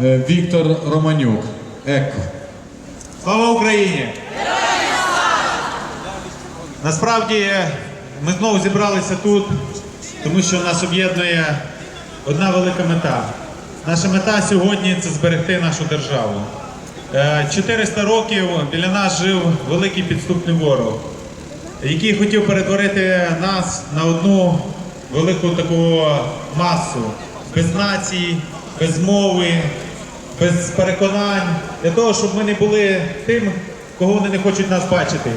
е, Віктор Романюк. Еко. Слава Україні! Насправді ми знову зібралися тут, тому що нас об'єднує одна велика мета. Наша мета сьогодні це зберегти нашу державу. Е, 400 років біля нас жив великий підступний ворог, який хотів перетворити нас на одну велику таку масу без націй, без мови, без переконань, для того, щоб ми не були тим, кого вони не хочуть нас бачити.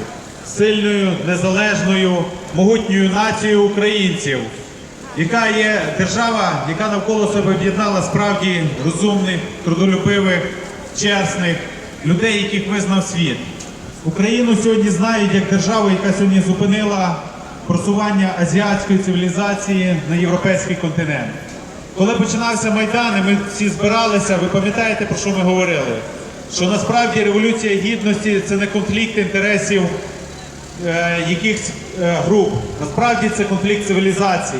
Сильною, незалежною, могутньою нацією українців, яка є держава, яка навколо себе об'єднала справді розумних, трудолюбивих, чесних людей, яких визнав світ. Україну сьогодні знають як державу, яка сьогодні зупинила просування азіатської цивілізації на європейський континент. Коли починався Майдан, і ми всі збиралися, ви пам'ятаєте, про що ми говорили? Що насправді революція гідності це не конфлікт інтересів е, якихось е, груп. Насправді це конфлікт цивілізацій.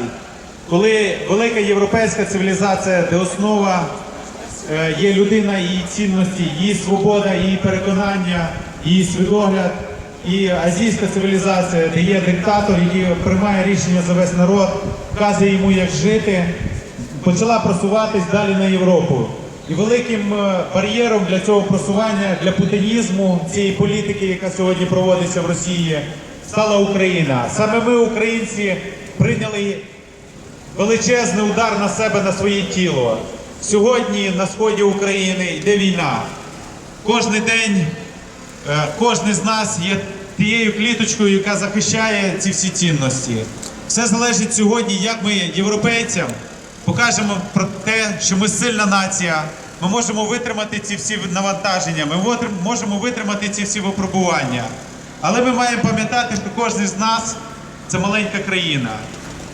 Коли велика європейська цивілізація, де основа е, є людина, її цінності, її свобода, її переконання, її свідогляд, і азійська цивілізація, де є диктатор, який приймає рішення за весь народ, вказує йому, як жити, почала просуватись далі на Європу. І великим е, бар'єром для цього просування, для путінізму цієї політики, яка сьогодні проводиться в Росії, стала Україна. Саме ми, українці, прийняли величезний удар на себе, на своє тіло. Сьогодні на сході України йде війна. Кожний день е, кожен з нас є тією кліточкою, яка захищає ці всі цінності. Все залежить сьогодні, як ми європейцям покажемо про те, що ми сильна нація. Ми можемо витримати ці всі навантаження, ми можемо витримати ці всі випробування. Але ми маємо пам'ятати, що кожен з нас це маленька країна.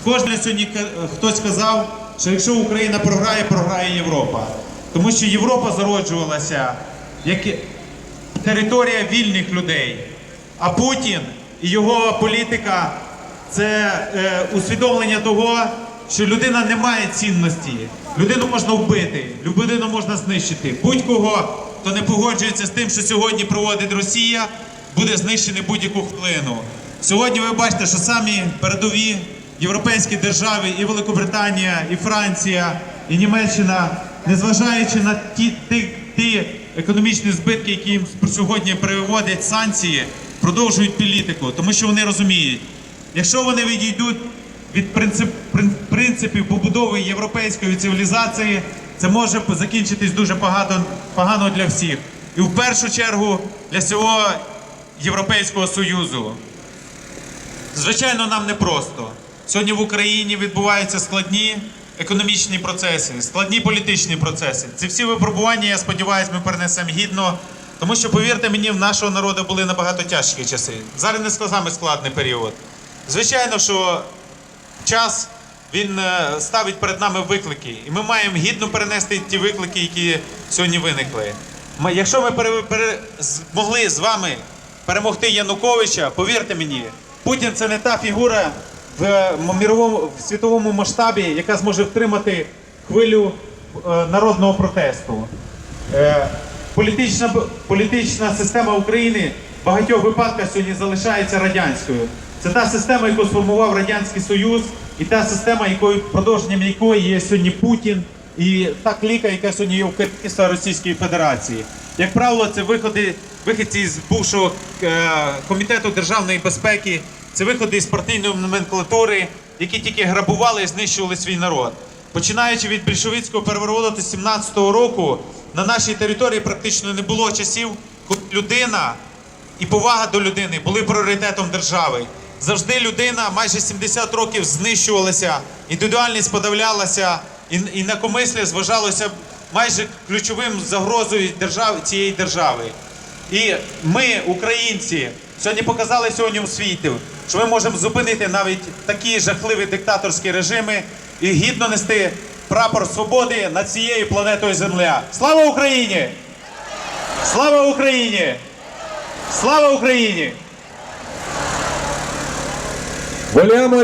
Кожен сьогодні хтось сказав, що якщо Україна програє, програє Європа. Тому що Європа зароджувалася як територія вільних людей. А Путін і його політика це е, усвідомлення того, що людина не має цінності. Людину можна вбити, людину можна знищити. Будь-кого, хто не погоджується з тим, що сьогодні проводить Росія, буде знищений будь-яку хвилину. Сьогодні ви бачите, що самі передові європейські держави, і Великобританія, і Франція, і Німеччина, незважаючи на ті, ті, ті економічні збитки, які їм сьогодні приводять санкції, продовжують політику, тому що вони розуміють, якщо вони відійдуть від принцип, принципів побудови європейської цивілізації, це може закінчитись дуже погано, погано для всіх. І в першу чергу для всього Європейського Союзу. Звичайно, нам непросто. Сьогодні в Україні відбуваються складні економічні процеси, складні політичні процеси. Ці всі випробування, я сподіваюся, ми перенесемо гідно. Тому що, повірте мені, в нашого народу були набагато тяжкі часи. Зараз не саме складний період. Звичайно, що час він е, ставить перед нами виклики, і ми маємо гідно перенести ті виклики, які сьогодні виникли. Якщо ми пере, пере- змогли з вами перемогти Януковича, повірте мені, Путін це не та фігура в е, міровому в світовому масштабі, яка зможе втримати хвилю е, народного протесту. Політична, політична система України в багатьох випадках сьогодні залишається радянською. Це та система, яку сформував Радянський Союз, і та система, якою продовженням якої є сьогодні Путін, і та кліка, яка сьогодні є у керівництва Російської Федерації. Як правило, це виходи виходці з бувшого е, комітету державної безпеки, це виходи з партійної номенклатури, які тільки грабували і знищували свій народ. Починаючи від більшовицького перевороту 17-го року, на нашій території практично не було часів, коли людина і повага до людини були пріоритетом держави. Завжди людина майже 70 років знищувалася, індивідуальність подавлялася, інакомислі зважалося майже ключовим загрозою держави, цієї держави. І ми, українці, сьогодні показали сьогодні у світу, що ми можемо зупинити навіть такі жахливі диктаторські режими і гідно нести прапор свободи над цією планетою Земля. Слава Україні! Слава Україні! Слава Україні! Vogliamo